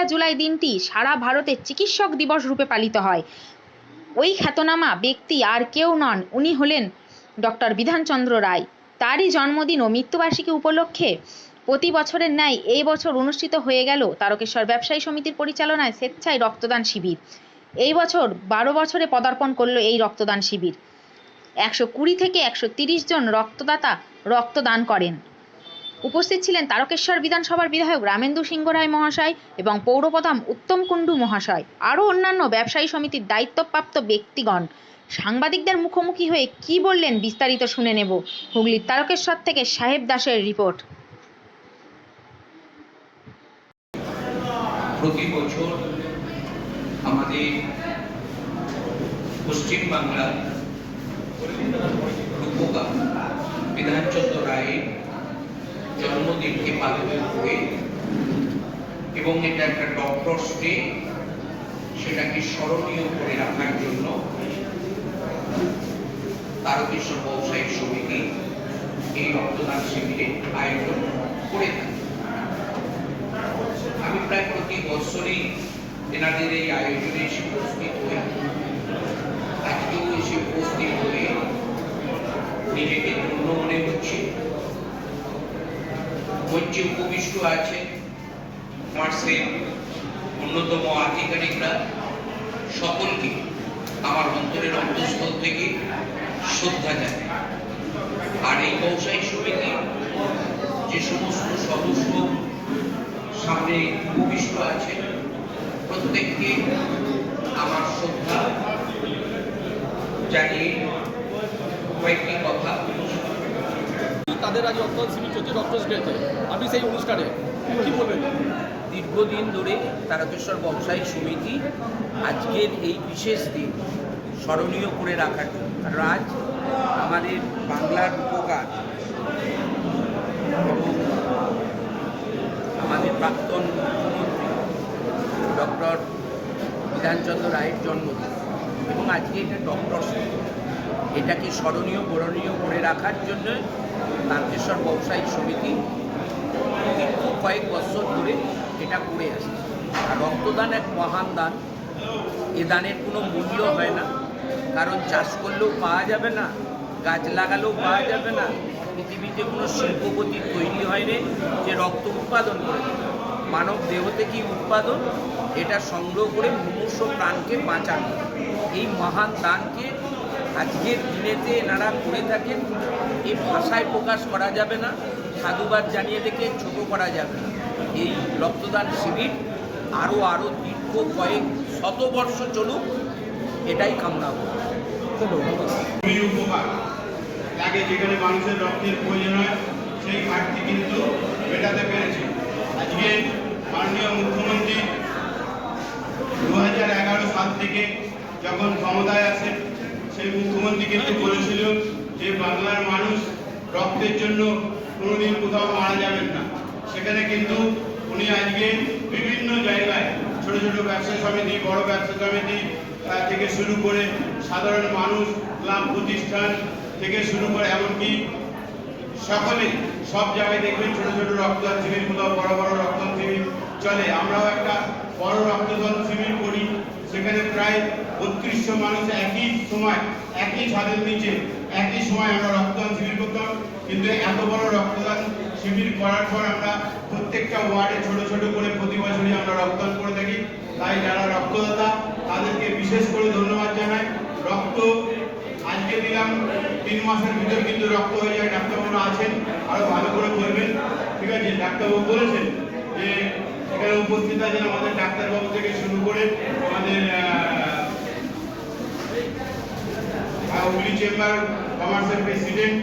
পয়লা জুলাই দিনটি সারা ভারতে চিকিৎসক দিবস রূপে পালিত হয়। ওই খ্যাতনামা ব্যক্তি আর কেউ নন, উনি হলেন ডক্টর বিধানচন্দ্র রায়। তারই জন্মদিন ও মৃত্যুবার্ষিকী উপলক্ষে প্রতি বছরের ন্যায় এই বছর অনুষ্ঠিত হয়ে গেল তারকেশ্বর ব্যবসায়ী সমিতির পরিচালনায় স্বেচ্ছায় রক্তদান শিবির। এই বছর বারো বছরে পদার্পণ করল এই রক্তদান শিবির। একশো কুড়ি থেকে একশো তিরিশ জন রক্তদাতা রক্তদান করেন। উপস্থিত ছিলেন তারকেশ্বর বিধানসভার বিধায়ক রামেন্দু সিংহ রায় মহাশয় এবং পৌরপ্রধান উত্তম কুণ্ডু মহাশয়, আরও অন্যান্য ব্যবসায়ী সমিতির দায়িত্বপ্রাপ্ত ব্যক্তিগণ। সাংবাদিকদের মুখোমুখি হয়ে কি বললেন বিস্তারিত শুনে নেব হুগলির তারকেশ্বর থেকে সাহেব দাসের রিপোর্ট। প্রতি বছর আমাদের পশ্চিমবাংলার রূপকার বিধানচন্দ্র রায়ের জন্মদিনকে পালিত করে এবং এটা একটা ডক্টরস ডে সেটাকে স্মরণীয় করে রাখার জন্য তারকেশ্বর ব্যবসায়িক সমিতি এই রক্তদান শিবিরের আয়োজন করে থাকে আমি প্রায় প্রতি বছরই এনাদের এই আয়োজনে এসে উপস্থিত হই। আজকেও এসে উপস্থিত হয়ে নিজেকে ধন্য মনে হচ্ছে মঞ্চে উপবিষ্ট আছে মার্সের অন্যতম আধিকারিকরা। সকলকে আমার অন্তরের অন্তঃস্থল থেকে শ্রদ্ধা জানাই। আর এই ব্যবসায়ী সমিতি যে সমস্ত সদস্য সামনে উপবিষ্ট আছে, প্রত্যেককে আমার শ্রদ্ধা জানিয়ে কয়েকটি কথা তাদের আজ রক্তদান শিবির চলছে ডক্টরস ডেতে আপনি সেই অনুষ্ঠানে কি বলবেন? দীর্ঘদিন ধরে তারকেশ্বর ব্যবসায়িক সমিতি আজকের এই বিশেষ দিন স্মরণীয় করে রাখার জন্য। কারণ আজ আমাদের বাংলার উপকার এবং আমাদের প্রাক্তন মুখ্যমন্ত্রী ডক্টর বিধানচন্দ্র রায়ের জন্মদিন এবং আজকে এটা ডক্টর এটাকে স্মরণীয়, বরণীয় করে রাখার জন্য তারকেশ্বর ব্যবসায়িক সমিতি দীর্ঘ কয়েক বছর ধরে এটা করে আসছে। আর রক্তদান এক মহান দান। এ দানের কোনো মূল্য হয় না। কারণ চাষ করলেও পাওয়া যাবে না, গাছ লাগালেও পাওয়া যাবে না। পৃথিবীতে কোনো শিল্পপতি তৈরি হয়নি যে রক্ত উৎপাদন করে। মানব দেহ থেকেই উৎপাদন? এটা সংগ্রহ করে মুমূর্ষ প্রাণকে বাঁচানো। এই মহান দানকে আজকের দিনেতে এনারা করে থাকেন এই ভাষায় প্রকাশ করা যাবে না, সাধুবাদ জানিয়ে দেখে ছোট করা যাবে না। এই রক্তদান শিবির আরও আরও দীর্ঘ কয়েক শতবর্ষ চলুক, এটাই কামনা করি। আগে যেখানে মানুষের রক্তের প্রয়োজন হয়, সেই ঘাটতি কিন্তু মেটাতে পেরেছে। আজকে মাননীয় মুখ্যমন্ত্রী দু হাজার এগারো সাল থেকে যখন ক্ষমতায় আসেন সেই মুখ্যমন্ত্রী কিন্তু বলেছিল যে বাংলার মানুষ রক্তের জন্য কোনোদিন কোথাও মারা যাবেন না। সেখানে কিন্তু উনি আজকে বিভিন্ন জায়গায় ছোট ছোট ব্যবসা সমিতি, বড় ব্যবসা সমিতি থেকে শুরু করে সাধারণ মানুষ ক্লাব প্রতিষ্ঠান থেকে শুরু করে এমনকি সকলে সব জায়গায় দেখবেন ছোট ছোট রক্তদান শিবির কোথাও বড় বড় রক্তদান শিবির চলে। আমরাও একটা বড় রক্তদান শিবির করি। সেখানে প্রায় বত্রিশশো মানুষ একই সময়, একই ছাদের নিচে, একই সময় আমরা রক্তদান শিবির করতাম। কিন্তু এত বড় রক্তদান শিবির করার পর আমরা প্রত্যেকটা ওয়ার্ডে ছোট ছোট করে প্রতি বছরই আমরা রক্তদান করে থাকি। তাই যারা রক্তদাতা, তাদেরকে বিশেষ করে ধন্যবাদ জানাই। রক্ত আজকে দিলাম, তিন মাসের ভিতর কিন্তু রক্ত হয়ে যায়। ডাক্তারবাবুরা আছেন আরও ভালো করে বলবেন। ঠিক আছে, ডাক্তারবাবু বলেছেন যে এখানে উপস্থিত আছেন আমাদের ডাক্তারবাবু থেকে শুরু করে আমাদের হুগলি চেম্বার কমার্সের প্রেসিডেন্ট।